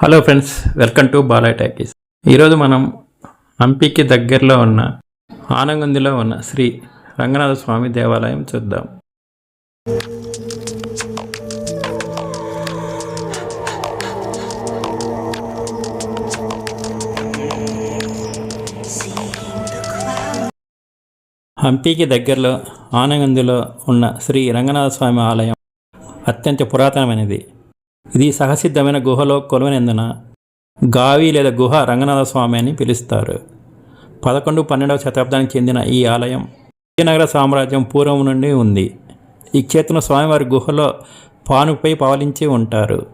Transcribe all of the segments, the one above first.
Hello friends welcome to Bala talkies ఈరోజు మనం హంపీకి దగ్గరలో ఉన్న ఆనంగుందిలో ఉన్న శ్రీ రంగనాథ స్వామి దేవాలయం చూద్దాం. హంపీకి దగ్గరలో ఆనంగుందిలో ఉన్న శ్రీ రంగనాథ స్వామి ఆలయం అత్యంత పురాతనమైనది. ఇది సహసిద్ధమైన గుహలో కొలువైనందున గావి లేదా గుహ రంగనాథ స్వామి అని పిలుస్తారు. పదకొండు పన్నెండవ శతాబ్దానికి చెందిన ఈ ఆలయం విజయనగర సామ్రాజ్యం పూర్వం నుండి ఉంది. ఈ క్షేత్రం స్వామివారి గుహలో పానుపై పవలించి ఉంటారు.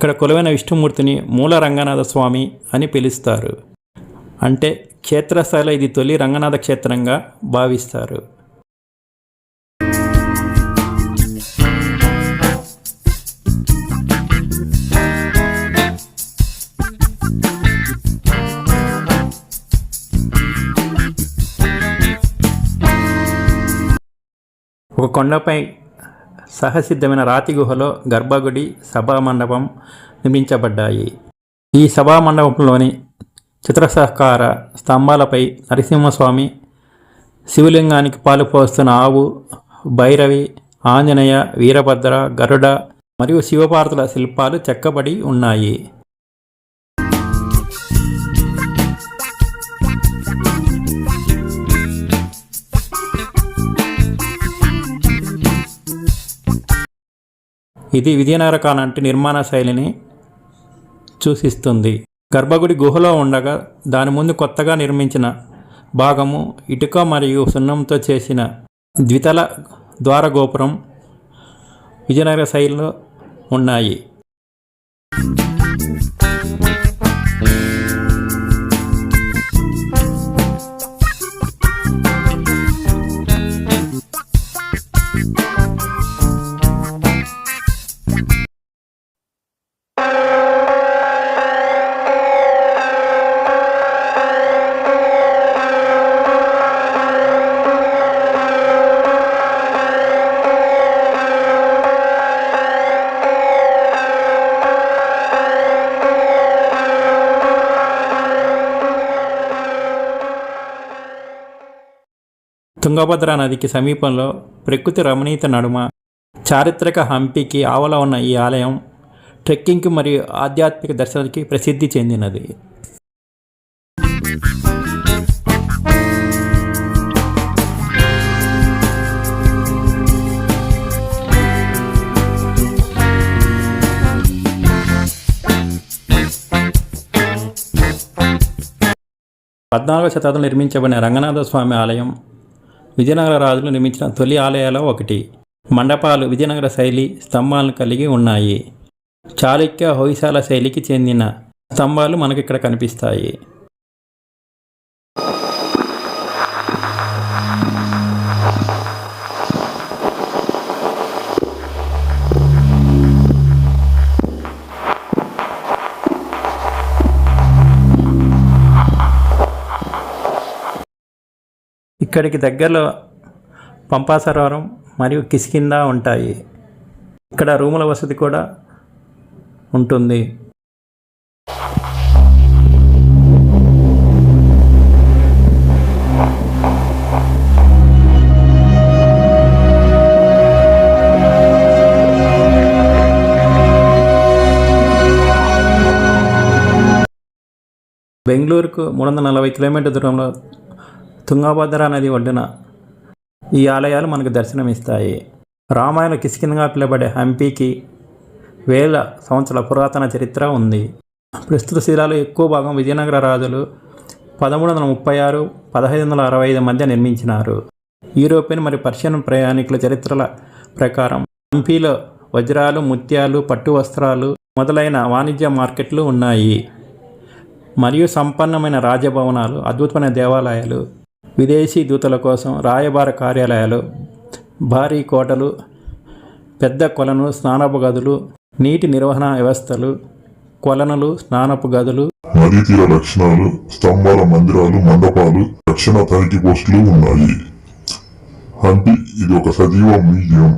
ఇక్కడ కొలువైన విష్ణుమూర్తిని మూల రంగనాథ స్వామి అని పిలుస్తారు. అంటే క్షేత్రస్థాయిలో ఇది తొలి రంగనాథ క్షేత్రంగా భావిస్తారు. ఒక కొండపై సహసిద్ధమైన రాతి గుహలో గర్భగుడి సభామండపం నిర్మించబడ్డాయి. ఈ సభామండపంలోని చిత్రసహకార స్తంభాలపై నరసింహస్వామి శివలింగానికి పాలు పోస్తున్న ఆవు భైరవి ఆంజనేయ వీరభద్ర గరుడ మరియు శివపార్తుల శిల్పాలు చెక్కబడి ఉన్నాయి. ఇది విజయనగర కాలంటి నిర్మాణ శైలిని సూచిస్తుంది గర్భగుడి గుహలో ఉండగా దాని ముందు కొత్తగా నిర్మించిన భాగము ఇటుక మరియు సున్నంతో చేసిన ద్వితల ద్వారగోపురం విజయనగర శైలిలో ఉన్నాయి. తుంగభద్ర నదికి సమీపంలో ప్రకృతి రమణీయత నడుమ చారిత్రక హంపీకి ఆవల ఉన్న ఈ ఆలయం ట్రెక్కింగ్కి మరియు ఆధ్యాత్మిక దర్శనానికి ప్రసిద్ధి చెందినది. పద్నాలుగవ శతాబ్దం నిర్మించబడిన రంగనాథ స్వామి ఆలయం విజయనగర రాజులు నిర్మించిన తొలి ఆలయాల్లో ఒకటి. మండపాలు విజయనగర శైలి స్తంభాలను కలిగి ఉన్నాయి. చాళుక్య హొయసాల శైలికి చెందిన స్తంభాలు మనకి ఇక్కడ కనిపిస్తాయి. ఇక్కడికి దగ్గరలో పంపాసరవరం మరియు కిసికింద ఉంటాయి. ఇక్కడ రూముల వసతి కూడా ఉంటుంది. బెంగళూరుకు మూడు వందల నలభై కిలోమీటర్ దూరంలో తుంగభద్ర నది ఒడ్డున ఈ ఆలయాలు మనకు దర్శనమిస్తాయి. రామాయణ కిసికిందగా పిలువబడే హంపీకి వేల సంవత్సరాల పురాతన చరిత్ర ఉంది. ప్రస్తుత శిలాలు ఎక్కువ భాగం విజయనగర రాజులు పదమూడు వందల ముప్పై ఆరు పదహైదు వందల అరవై ఐదు మధ్య నిర్మించినారు. యూరోపియన్ మరియు పర్షియన్ ప్రయాణికుల చరిత్రల ప్రకారం హంపీలో వజ్రాలు ముత్యాలు పట్టు వస్త్రాలు మొదలైన వాణిజ్య మార్కెట్లు ఉన్నాయి. మరియు సంపన్నమైన రాజభవనాలు అద్భుతమైన దేవాలయాలు విదేశీ దూతల కోసం రాయబార కార్యాలయాలు భారీ కోటలు పెద్ద కొలను స్నానపు గదులు నీటి నిర్వహణ వ్యవస్థలు కొలనులు స్నానపు గదులు నదీతీర లక్షణాలు స్తంభాల మందిరాలు మండపాలు రక్షణ తనిఖీ పోస్టులు ఉన్నాయి. హంపి ఇది ఒక సజీవ మ్యూజియం